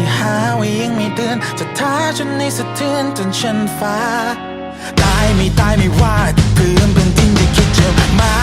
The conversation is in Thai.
ที่หาว่ายังไม่เดือนจะท้าจนในสะเทือนจนฉันฟ้า ตายไม่ตายไม่ว่าพื้นเป็นดินที่คิดจะมา